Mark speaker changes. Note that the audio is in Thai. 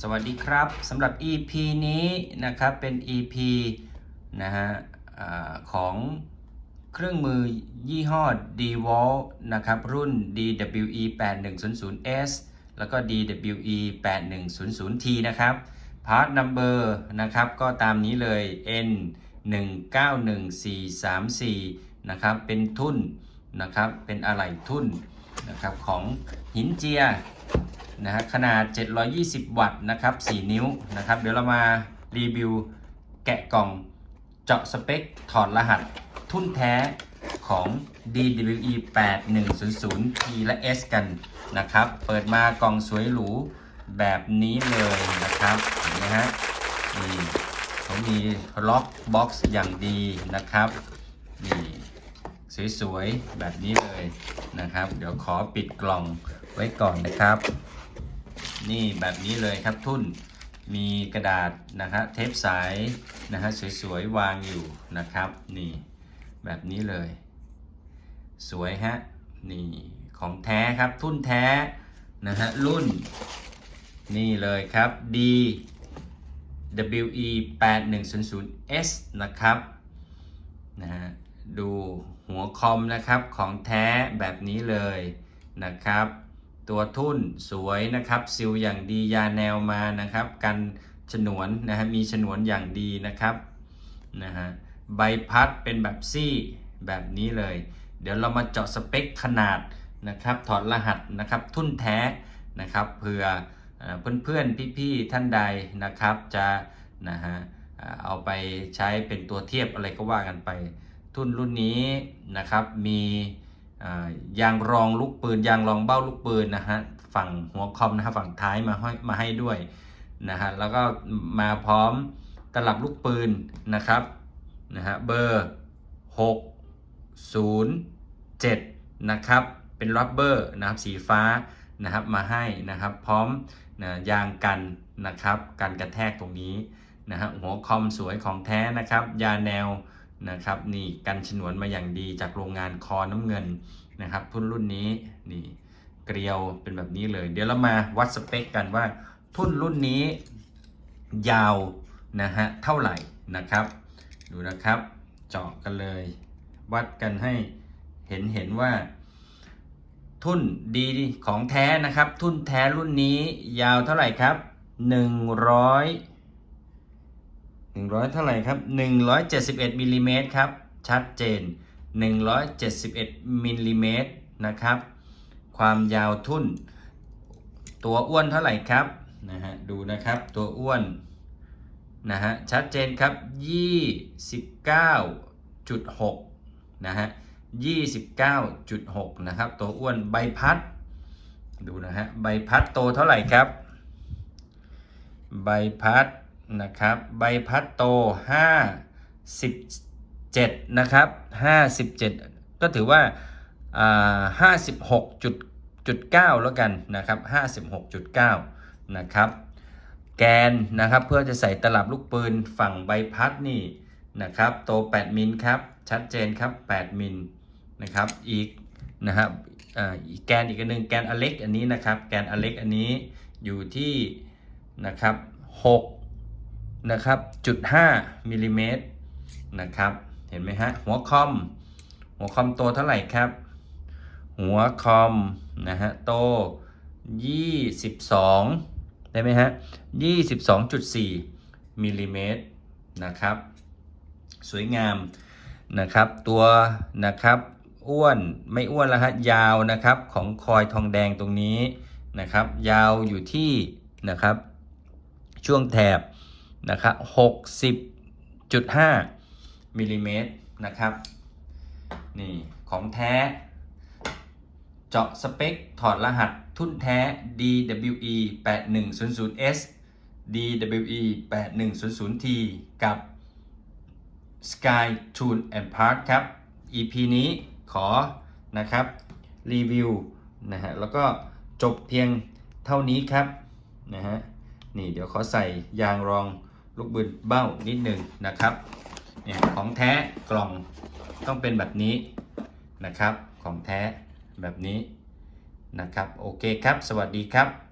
Speaker 1: สวัสดีครับสำหรับ EP นี้นะครับเป็น EP นะฮะอของเครื่องมือยี่ห้อ DeWalt นะครับรุ่น DWE 8100S แล้วก็ DWE 8100T นะครับ Part Number นะครับก็ตามนี้เลย N 191434นะครับเป็นทุ่นนะครับเป็นอะไหล่ทุ่นนะครับของหินเจีย นะฮะขนาด 720 วัตต์นะครับ 4 นิ้วนะครับ เดี๋ยวเรามารีวิวแกะกล่องเจาะสเปค ถอดรหัส ทุ่นแท้ของ DWE 8100 T และ S กันนะครับ เปิดมากล่องสวยหรูแบบนี้เลยนะครับเห็นไหมฮะนี่เขามีล็อกบ็อกซ์อย่างดีนะครับนี่สวยๆ แบบนี้เลยนะครับ เดี๋ยวขอปิดกล่องไว้ก่อนนะครับ นี่แบบนี้เลยครับทุ่นมีกระดาษนะครับเทปสายนะฮะสวยๆวางอยู่นะครับ นี่แบบนี้เลย สวยฮะนี่ของแท้ครับทุ่นแท้นะฮะรุ่น นี่เลยครับ D WE 8100S นะครับนะฮะดูหัวคอมนะครับของแท้แบบนี้เลยนะครับ ตัวทุ่นสวยนะครับซิลอย่างดียาแนวมานะครับกันฉนวนนะฮะมีฉนวนอย่างดีนะครับนะฮะใบพัดเป็นแบบซี่แบบนี้เลย เดี๋ยวเรามาเจาะสเปคขนาดนะครับถอดรหัสนะครับทุ่นแท้นะครับเพื่อเพื่อนๆพี่ๆท่านใดนะครับจะนะฮะเอาไปใช้เป็นตัวเทียบอะไรก็ว่ากันไป ทุ่นรุ่นนี้นะครับมี ยางรองลูกปืนยางรองเบ้าลูกปืนนะฮะฝั่งหัวคอมนะฮะฝั่งท้ายมาให้มาให้ด้วยนะฮะแล้วก็มาพร้อมตลับลูกปืนนะครับนะฮะเบอร์ 607นะครับเป็นรับเบอร์นะครับสีฟ้านะครับมาให้นะครับพร้อมนะยางกันนะครับกันกระแทกตรงนี้นะฮะหัวคอมสวยของแท้นะครับยาแนว นะครับนี่กันฉนวนมาอย่างดีจากโรงงานคอน้ำเงินนะครับทุ่นรุ่นนี้นี่เกลียวเป็นแบบนี้เลย เดี๋ยวเรามาวัดสเปคกันว่า ทุ่นรุ่นนี้ยาวนะฮะเท่าไหร่นะครับ ดูนะครับเจาะกันเลย วัดกันให้เห็นเห็นว่า ทุ่นดีของแท้นะครับ ทุ่นแท้รุ่นนี้ยาวเท่าไหร่ครับ 100 100 เท่าไหร่ครับ 171มิลลิเมตรครับ ชัดเจน 171มิลลิเมตรนะครับ ความยาวทุ่น ตัวอ้วนเท่าไหร่ครับนะฮะดูนะครับตัวอ้วนนะฮะชัดเจนครับ 29.6 นะฮะ 29.6 นะครับ ตัวอ้วนใบพัด ดูนะฮะ ใบพัดโตเท่าไหร่ครับ ใบพัด นะครับ ใบพัดโต 57 นะครับ 57 ก็ถือว่าอ่า 56.9 แล้วกันนะครับ 56.9 นะครับ แกนนะครับเพื่อจะใส่ตลับลูกปืนฝั่งใบพัดนี่นะครับ โต 8 มิลครับ ชัดเจนครับ 8 มิลนะครับ อีกนะครับอีกแกนอีกอันหนึ่งแกนอเล็กอันนี้นะครับ แกนอเล็กอันนี้อยู่ที่นะครับ6 นะครับจุด5มิลลิเมตรนะครับ เห็นไหมฮะ หัวคอม หัวคอมโตเท่าไหร่ครับ หัวคอมนะฮะโต22ได้ไหมฮะ22.4มิลลิเมตรนะครับ สวยงามนะครับ ตัวนะครับอ้วนไม่อ้วนแล้วฮะยาวนะครับของคอยทองแดงตรงนี้นะครับ ยาวอยู่ที่นะครับ ช่วงแถบ นะครับ60.5มิลลิเมตรนะครับ นี่ของแท้ เจาะสเปค ถอดรหัสทุ่นแท้ DWE 8100S DWE 8100T กับ Sky Tune and Part ครับ EP นี้ขอนะครับ รีวิวนะฮะ แล้วก็จบเพียงเท่านี้ครับ นะฮะ นี่เดี๋ยวขอใส่ยางรอง ลูกบืนเบ้านิดหนึ่งนะครับเนี่ยของแท้กล่องต้องเป็นแบบนี้นะครับ ของแท้แบบนี้นะครับ โอเคครับ สวัสดีครับ